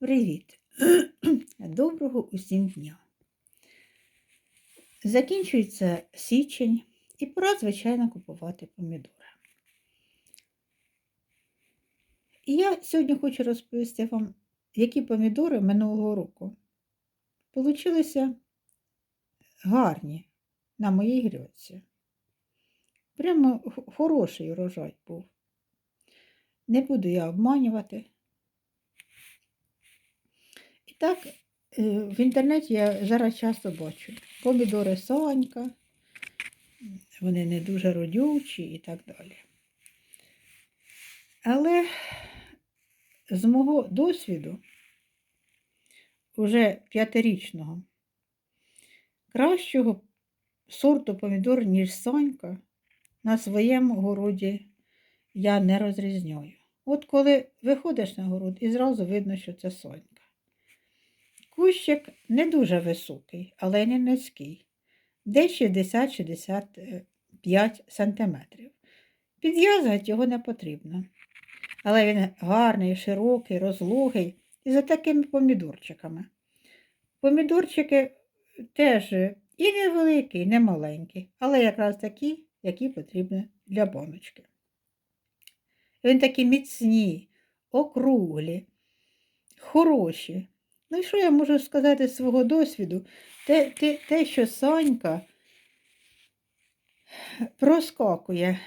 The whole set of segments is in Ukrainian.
Привіт! Доброго усім дня! Закінчується січень і пора, звичайно, купувати помідори. І я сьогодні хочу розповісти вам, які помідори минулого року получилися гарні на моїй грядці. Прямо хороший урожай був. Не буду я обманювати. Так, е, в інтернеті я зараз часто бачу помідори Сонька, вони не дуже родючі і так далі. Але з мого досвіду, уже п'ятирічного, кращого сорту помідор, ніж Сонька, на своєму городі я не розрізняю. От коли виходиш на город і зразу видно, що це Сонька. Кущик не дуже високий, але не низький, десь 60-65 см. Підв'язувати його не потрібно. Але він гарний, широкий, розлогий і за такими помідорчиками. Помідорчики теж і невеликі, і не маленькі, але якраз такі, які потрібні для баночки. Він такі міцні, округлі, хороші. Ну і що я можу сказати з свого досвіду? Те, те, те що Санька проскакує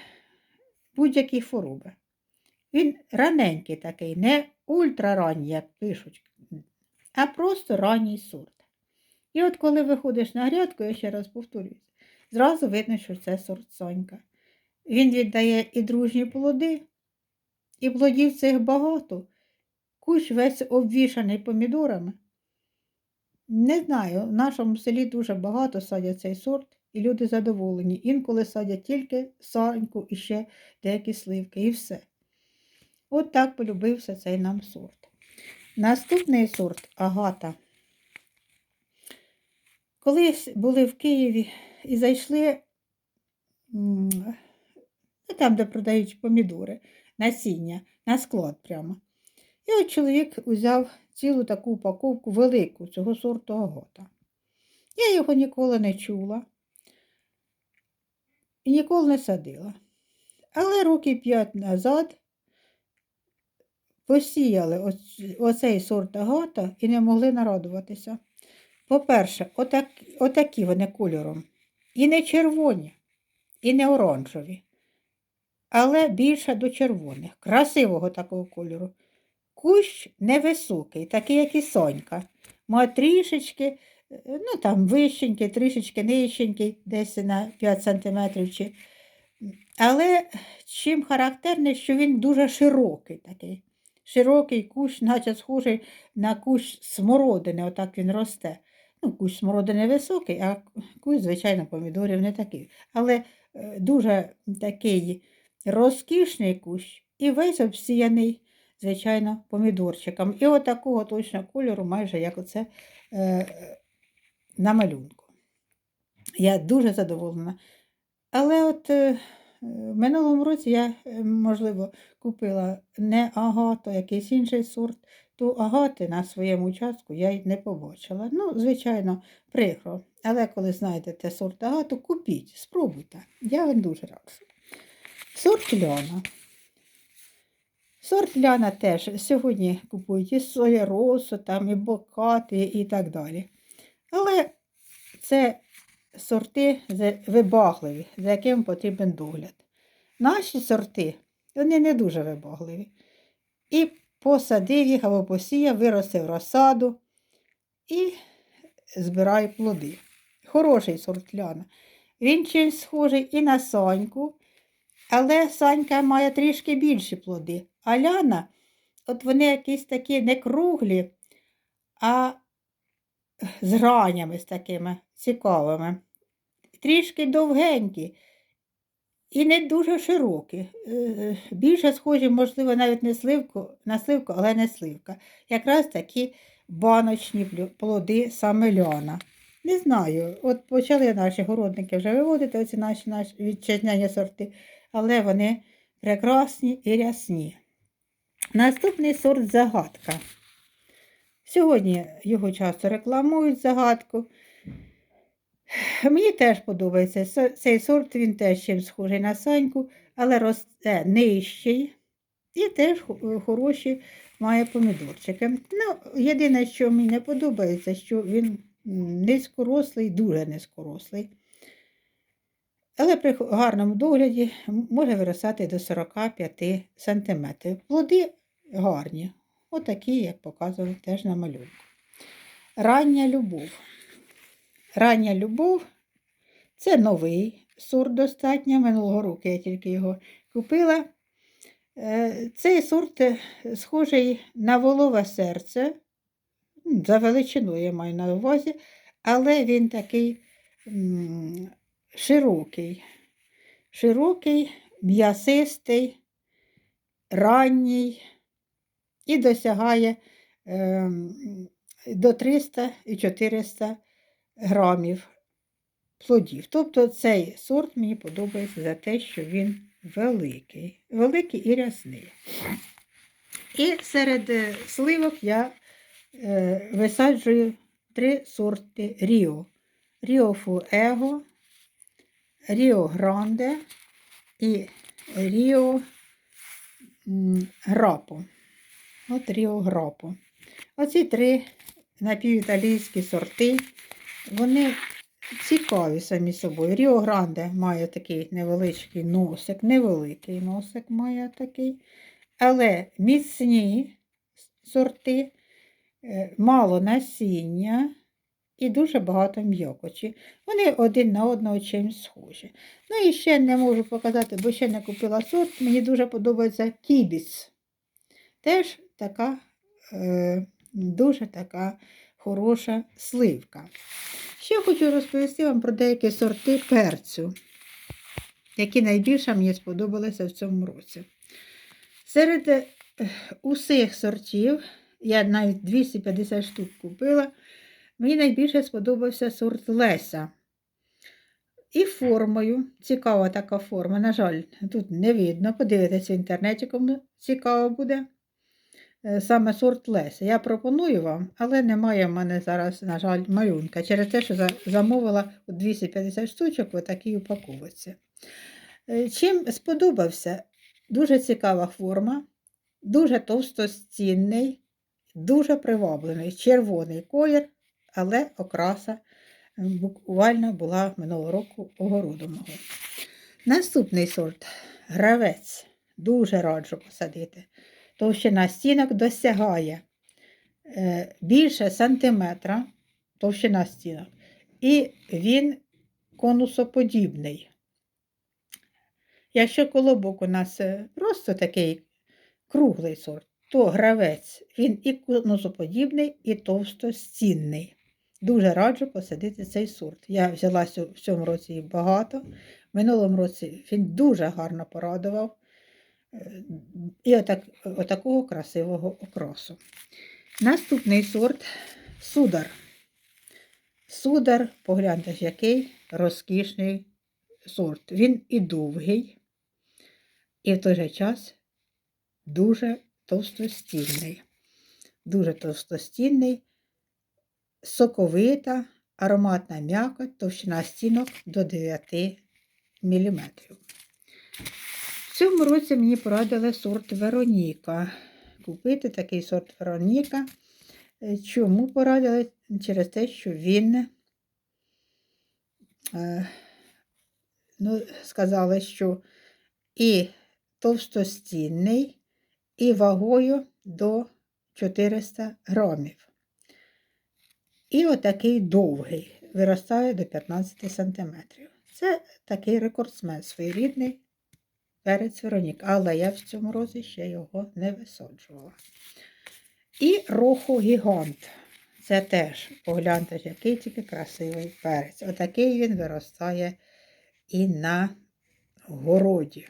будь-які хвороби. Він раненький такий, не ультраранній, як пишуть, а просто ранній сорт. І от коли виходиш на грядку, я ще раз повторююсь, зразу видно, що це сорт Сонька. Він віддає і дружні плоди, і плодів цих багато. Кущ весь обвішаний помідорами. Не знаю, в нашому селі дуже багато садять цей сорт, і люди задоволені. Інколи садять тільки сареньку і ще деякі сливки, і все. От так полюбився цей нам сорт. Наступний сорт агата. Колись були в Києві і зайшли ну, там, де продають помідори, насіння, на склад прямо. І от чоловік узяв цілу таку упаковку велику цього сорту агота. Я його ніколи не чула і ніколи не садила. Але років п'ять назад посіяли оцей сорт агата і не могли нарадуватися. По-перше, отак, отакі вони кольором. І не червоні, і не оранжеві, але більше до червоних, красивого такого кольору. Кущ невисокий, такий, як і сонька. Має трішечки, ну там вищенький, трішечки нижченький, десь на 5 см. Чи... Але чим характерний, що він дуже широкий такий. Широкий кущ, наче схожий на кущ смородини, отак він росте. Ну, кущ смородини високий, а кущ, звичайно, помідорів не такий. Але е, дуже такий розкішний кущ і весь обсіяний звичайно, помідорчиком. І от такого точно кольору, майже як оце е, на малюнку. Я дуже задоволена. Але от е, в минулому році я, е, можливо, купила не агату, якийсь інший сорт, то агати на своєму участку я й не побачила. Ну, звичайно, прикро. Але коли знайдете сорт агату, купіть, спробуйте. Я вам дуже раджу. Сорт льона. Сорт ляна теж сьогодні купують і соляросу, там, і бокати, і так далі. Але це сорти вибагливі, за яким потрібен догляд. Наші сорти, вони не дуже вибагливі. І посадив їх або посіяв, виростив розсаду і збирає плоди. Хороший сорт ляна. Він чимсь схожий і на саньку, але Санька має трішки більші плоди. А Ляна, от вони якісь такі не круглі, а з гранями з такими цікавими. Трішки довгенькі і не дуже широкі. Е, Більше схожі, можливо, навіть не сливку, на сливку, але не сливка. Якраз такі баночні плоди саме ляна. Не знаю, от почали наші городники вже виводити оці наші, наші вітчизняні сорти, але вони прекрасні і рясні. Наступний сорт загадка. Сьогодні його часто рекламують загадку. Мені теж подобається цей сорт, він теж чим схожий на саньку, але росте нижчий і теж хо- хороші має помідорчики. Ну, єдине, що мені не подобається, що він низькорослий, дуже низькорослий. Але при гарному догляді може виростати до 45 см. Плоди гарні, отакі, як показував теж на малюнку. Рання любов. Рання любов це новий сорт достатньо. Минулого року я тільки його купила. Е, Цей сорт е, схожий на волове серце. За величиною я маю на увазі, але він такий широкий. Широкий, м'ясистий, ранній і досягає ем, до 300 і 400 грамів плодів. Тобто цей сорт мені подобається за те, що він великий, великий і рясний. І серед е, сливок я е, висаджую три сорти Ріо. Ріо Фуего, Ріо Гранде і Ріо Грапо. От Ріо Грапо. Оці три напівіталійські сорти, вони цікаві самі собою. Ріо Гранде має такий невеличкий носик, невеликий носик має такий, але міцні сорти, е, мало насіння і дуже багато м'якочі. Вони один на одного чимось схожі. Ну і ще не можу показати, бо ще не купила сорт. Мені дуже подобається кібіс. Теж така е, дуже така хороша сливка. Ще хочу розповісти вам про деякі сорти перцю, які найбільше мені сподобалися в цьому році. Серед е, усіх сортів, я навіть 250 штук купила, мені найбільше сподобався сорт Леся. І формою, цікава така форма. На жаль, тут не видно. Подивитися в інтернеті, кому цікаво буде. Е, Саме сорт Леся. Я пропоную вам, але немає в мене зараз, на жаль, малюнка. Через те, що замовила 250 штучок в такій упаковці. Е, Чим сподобався? Дуже цікава форма, дуже товстостінний, дуже приваблений, червоний колір, але окраса е, буквально була минулого року огороду мого. Наступний сорт гравець. Дуже раджу посадити. Товщина стінок досягає е, більше сантиметра товщина стінок. І він конусоподібний. Якщо колобок у нас е, просто такий круглий сорт, то гравець він і конусоподібний, і товстостінний. Дуже раджу посадити цей сорт. Я взяла в цьому році багато. В минулому році він дуже гарно порадував. І отак, отакого красивого окрасу. Наступний сорт судар. Судар, погляньте, який розкішний сорт. Він і довгий, і в той же час дуже товстостінний. Дуже товстостінний, соковита, ароматна м'якоть, товщина стінок до 9 мм. В цьому році мені порадили сорт Вероніка. Купити такий сорт Вероніка. Е, Чому порадили? Через те, що він, е, ну, сказали, що і товстостінний, і вагою до 400 грамів. І отакий довгий, виростає до 15 см. Це такий рекордсмен своєрідний перець Веронік, але я в цьому році ще його не висаджувала. І рохо гігант. Це теж, погляньте, який тільки красивий перець. Отакий він виростає і на городі.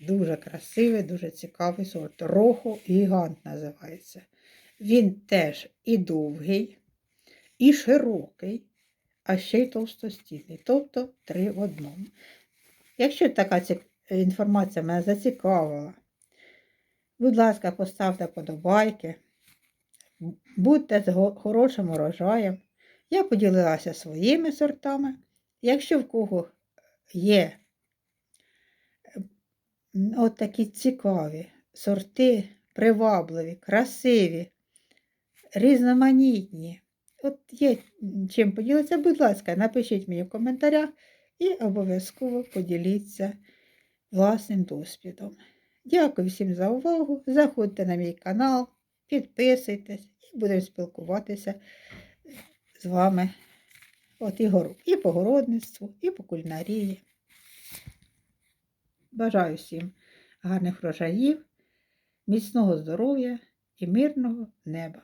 Дуже красивий, дуже цікавий сорт. Рохо гігант називається. Він теж і довгий, і широкий, а ще й товстостійний. Тобто три в одному. Якщо така ці- інформація мене зацікавила, будь ласка, поставте подобайки, Будьте з хорошим урожаєм. Я поділилася своїми сортами. Якщо в кого є от такі цікаві сорти, привабливі, красиві, різноманітні. От є чим поділитися, будь ласка, напишіть мені в коментарях і обов'язково поділіться власним досвідом. Дякую всім за увагу. Заходьте на мій канал, підписуйтесь і будемо спілкуватися з вами. От і, горо- і по городництву, і по кулінарії. Бажаю всім гарних врожаїв, міцного здоров'я і мирного неба.